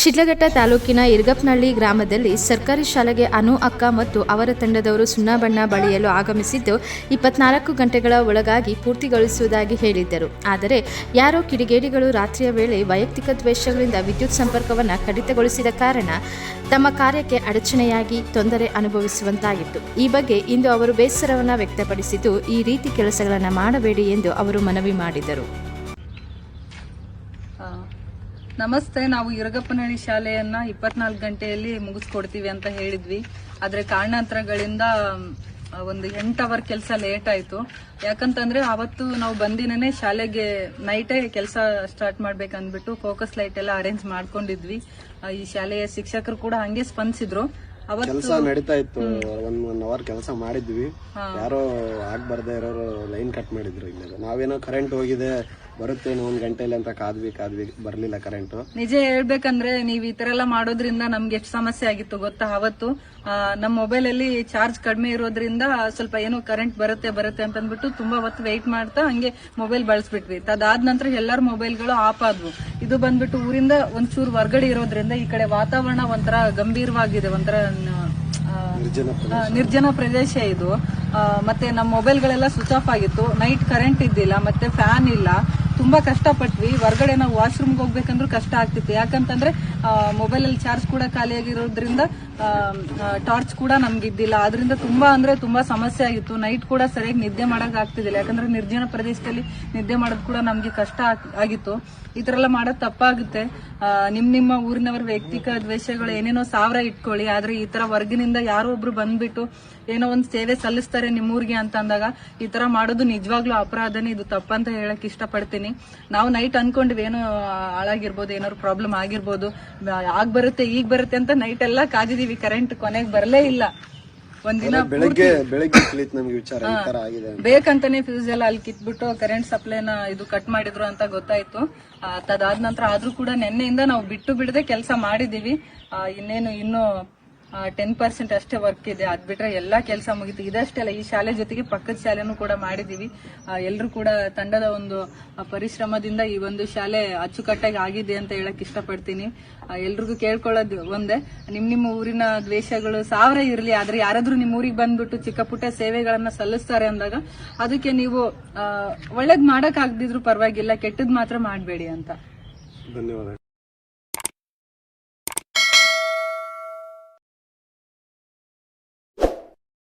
ಶಿಡ್ಲಘಟ್ಟ ತಾಲೂಕಿನ ಇರ್ಗಪ್ನಹಳ್ಳಿ ಗ್ರಾಮದಲ್ಲಿ ಸರ್ಕಾರಿ ಶಾಲೆಗೆ ಅನು ಅಕ್ಕ ಮತ್ತು ಅವರ ತಂಡದವರು ಸುಣ್ಣಬಣ್ಣ ಬಳಿಯಲು ಆಗಮಿಸಿದ್ದು ಇಪ್ಪತ್ನಾಲ್ಕು ಗಂಟೆಗಳ ಒಳಗಾಗಿ ಪೂರ್ತಿಗೊಳಿಸುವುದಾಗಿ ಹೇಳಿದ್ದರು. ಆದರೆ ಯಾರೋ ಕಿಡಿಗೇಡಿಗಳು ರಾತ್ರಿಯ ವೇಳೆ ವೈಯಕ್ತಿಕ ದ್ವೇಷಗಳಿಂದ ವಿದ್ಯುತ್ ಸಂಪರ್ಕವನ್ನು ಕಡಿತಗೊಳಿಸಿದ ಕಾರಣ ತಮ್ಮ ಕಾರ್ಯಕ್ಕೆ ಅಡಚಣೆಯಾಗಿ ತೊಂದರೆ ಅನುಭವಿಸುವಂತಾಗಿತ್ತು. ಈ ಬಗ್ಗೆ ಇಂದು ಅವರು ಬೇಸರವನ್ನು ವ್ಯಕ್ತಪಡಿಸಿದ್ದು, ಈ ರೀತಿ ಕೆಲಸಗಳನ್ನು ಮಾಡಬೇಡಿ ಎಂದು ಅವರು ಮನವಿ ಮಾಡಿದರು. ನಮಸ್ತೆ ನಾವು ಇರಗಪ್ಪನಹಳ್ಳಿ ಶಾಲೆಯನ್ನ ಇಪ್ಪತ್ನಾಲ್ಕು ಗಂಟೆಯಲ್ಲಿ ಮುಗಿಸ್ಕೊಡ್ತೀವಿ ಅಂತ ಹೇಳಿದ್ವಿ. ಆದ್ರೆ ಕಾರಣಾಂತರಗಳಿಂದ ಒಂದು ಎಂಟು ಅವರ್ ಕೆಲಸ ಲೇಟ್ ಆಯ್ತು. ಯಾಕಂತಂದ್ರೆ ಅವತ್ತು ನಾವು ಬಂದಿನೇ ಶಾಲೆಗೆ ನೈಟೇ ಕೆಲಸ ಸ್ಟಾರ್ಟ್ ಮಾಡ್ಬೇಕಂದ್ಬಿಟ್ಟು ಫೋಕಸ್ ಲೈಟ್ ಎಲ್ಲ ಅರೇಂಜ್ ಮಾಡ್ಕೊಂಡಿದ್ವಿ. ಈ ಶಾಲೆಯ ಶಿಕ್ಷಕರು ಕೂಡ ಹಂಗೆ ಸ್ಪಂದಿಸಿದ್ರು. ಕೆಲಸ ನಡೀತಾ ಇತ್ತು. ಒಂದ್ ಒನ್ ಅವರ್ ಕೆಲಸ ಮಾಡಿದ್ವಿ. ಯಾರೋ ಆಗ್ಬಾರ್ದೆ ಇರೋರು ಲೈನ್ ಕಟ್ ಮಾಡಿದ್ರು ನಾವೇನೋ ಕರೆಂಟ್ ಹೋಗಿದೆ ಬರುತ್ತೆ ಇನ್ನು ಒಂದ್ ಗಂಟೆಲಿ ಅಂತ ಕಾದ್ವಿ ಕಾದ್ವಿ ಬರ್ಲಿಲ್ಲ ಕರೆಂಟ್ ನಿಜ ಹೇಳ್ಬೇಕಂದ್ರೆ ನೀವ್ ಈ ತರ ಎಲ್ಲ ಮಾಡೋದ್ರಿಂದ ನಮ್ಗೆ ಎಷ್ಟು ಸಮಸ್ಯೆ ಆಗಿತ್ತು ಗೊತ್ತಾ ಅವತ್ತು? ನಮ್ಮ ನಮ್ ಮೊಬೈಲ್ ಅಲ್ಲಿ ಚಾರ್ಜ್ ಕಡಿಮೆ ಇರೋದ್ರಿಂದ ಸ್ವಲ್ಪ ಏನೋ ಕರೆಂಟ್ ಬರುತ್ತೆ ಬರುತ್ತೆ ಅಂತ ಅಂದ್ಬಿಟ್ಟು ತುಂಬಾ ಹೊತ್ತು ವೆಯ್ಟ್ ಮಾಡ್ತಾ ಹಂಗೆ ಮೊಬೈಲ್ ಬಳಸ್ಬಿಟ್ವಿ. ಅದಾದ ನಂತರ ಎಲ್ಲರ ಮೊಬೈಲ್ಗಳು ಆಫ್ ಆದ್ವು. ಇದು ಬಂದ್ಬಿಟ್ಟು ಊರಿಂದ ಒಂಚೂರು ಹೊರ್ಗಡೆ ಇರೋದ್ರಿಂದ ಈ ಕಡೆ ವಾತಾವರಣ ಒಂಥರ ಗಂಭೀರವಾಗಿದೆ ಒಂಥರ ನಿರ್ಜನ ಪ್ರದೇಶ. ಇದು. ಮತ್ತೆ ನಮ್ಮ ಮೊಬೈಲ್ಗಳೆಲ್ಲ ಸ್ವಿಚ್ ಆಫ್ ಆಗಿತ್ತು. ನೈಟ್ ಕರೆಂಟ್ ಇದ್ದಿಲ್ಲ ಮತ್ತೆ ಫ್ಯಾನ್ ಇಲ್ಲ. ತುಂಬಾ ಕಷ್ಟಪಟ್ವಿ. ಹೊರಗಡೆ ನಾವು ವಾಶ್ರೂಮ್ಗೆ ಹೋಗ್ಬೇಕಂದ್ರೂ ಕಷ್ಟ ಆಗ್ತಿತ್ತು. ಯಾಕಂತಂದ್ರೆ ಮೊಬೈಲ್ ಅಲ್ಲಿ ಚಾರ್ಜ್ ಕೂಡ ಖಾಲಿಯಾಗಿರೋದ್ರಿಂದ ಟಾರ್ಚ್ ಕೂಡ ನಮ್ಗೆ ಇದ್ದಿಲ್ಲ ಅದರಿಂದ ತುಂಬಾ ಅಂದ್ರೆ ತುಂಬಾ ಸಮಸ್ಯೆ ಆಗಿತ್ತು. ನೈಟ್ ಕೂಡ ಸರಿಯಾಗಿ ನಿದ್ದೆ ಮಾಡಕ್ ಆಗ್ತಿದ್ದಿಲ್ಲ. ಯಾಕಂದ್ರೆ ನಿರ್ಜನ ಪ್ರದೇಶದಲ್ಲಿ ನಿದ್ದೆ ಮಾಡೋದು ಕೂಡ ನಮ್ಗೆ ಕಷ್ಟ ಆಗ್- ಆಗಿತ್ತು. ಈ ತರ ಎಲ್ಲ ಮಾಡೋದು ತಪ್ಪಾಗುತ್ತೆ. ನಿಮ್ ನಿಮ್ಮ ಊರಿನವರ ವೈಯಕ್ತಿಕ ದ್ವೇಷಗಳು ಏನೇನೋ ಸಾವಿರ ಇಟ್ಕೊಳ್ಳಿ. ಆದ್ರೆ ಈ ತರ ಹೊರಗಿನಿಂದ ಯಾರೋ ಒಬ್ರು ಬಂದ್ಬಿಟ್ಟು ಏನೋ ಒಂದು ಸೇವೆ ಸಲ್ಲಿಸ್ತಾರೆ ನಿಮ್ಮೂರಿಗೆ ಅಂತ ಅಂದಾಗ ಈ ತರ ಮಾಡೋದು ನಿಜವಾಗ್ಲೂ ಅಪರಾಧನೇ. ಇದು ತಪ್ಪಂತ ಹೇಳಕ್ ಇಷ್ಟಪಡ್ತೀನಿ. ನಾವು ನೈಟ್ ಅನ್ಕೊಂಡಿವಿ ಏನೋ ಹಾಳಾಗಿರ್ಬೋದು ಏನಾದ್ರು ಪ್ರಾಬ್ಲಮ್ ಆಗಿರ್ಬೋದು ಆಗ ಬರುತ್ತೆ ಈಗ ಬರುತ್ತೆ ಅಂತ ನೈಟ್ ಎಲ್ಲ ಕಾದಿದೀವಿ. ಕರೆಂಟ್ ಕೊನೆಗೆ ಬರಲೇ ಇಲ್ಲ. ಒಂದಿನ ಬೆಳಗ್ಗೆ ಬೆಳಗ್ಗೆ. ಬೇಕಂತಾನೆ ಫ್ಯೂಸ್ ಎಲ್ಲ ಅಲ್ಲಿ ಕಿತ್ಬಿಟ್ಟು ಕರೆಂಟ್ ಸಪ್ಲೈನ ಇದು ಕಟ್ ಮಾಡಿದ್ರು ಅಂತ ಗೊತ್ತಾಯ್ತು. ತದಾದ ನಂತರ ಆದ್ರೂ ಕೂಡ ನಿನ್ನೆಯಿಂದ ನಾವು ಬಿಟ್ಟು ಬಿಡದೆ ಕೆಲಸ ಮಾಡಿದೀವಿ. ಇನ್ನೇನು ಇನ್ನು ಟೆನ್ ಪರ್ಸೆಂಟ್ ಅಷ್ಟೇ ವರ್ಕ್ ಇದೆ. ಅದ್ ಬಿಟ್ರೆ ಎಲ್ಲಾ ಕೆಲಸ ಮುಗಿತು. ಇದಷ್ಟೇ ಅಲ್ಲ, ಈ ಶಾಲೆ ಜೊತೆಗೆ ಪಕ್ಕದ ಶಾಲೆನೂ ಕೂಡ ಮಾಡಿದೀವಿ. ಎಲ್ಲರೂ ಕೂಡ ತಂಡದ ಒಂದು ಪರಿಶ್ರಮದಿಂದ ಈ ಒಂದು ಶಾಲೆ ಅಚ್ಚುಕಟ್ಟಾಗಿ ಆಗಿದೆ ಅಂತ ಹೇಳಕ್ ಇಷ್ಟಪಡ್ತೀನಿ. ಎಲ್ರಿಗೂ ಕೇಳ್ಕೊಳ್ಳೋದು ಒಂದೇ. ನಿಮ್ ನಿಮ್ಮ ಊರಿನ ದ್ವೇಷಗಳು ಸಾವಿರ ಇರಲಿ, ಆದ್ರೆ ಯಾರಾದ್ರೂ ನಿಮ್ಮ ಊರಿಗೆ ಬಂದ್ಬಿಟ್ಟು ಚಿಕ್ಕ ಪುಟ್ಟ ಸೇವೆಗಳನ್ನ ಸಲ್ಲಿಸ್ತಾರೆ ಅಂದಾಗ ಅದಕ್ಕೆ ನೀವು ಒಳ್ಳೇದ್ ಮಾಡಕ್ ಆಗದಿದ್ರು ಪರವಾಗಿಲ್ಲ, ಕೆಟ್ಟದ್ ಮಾತ್ರ ಮಾಡಬೇಡಿ ಅಂತ. ಧನ್ಯವಾದ.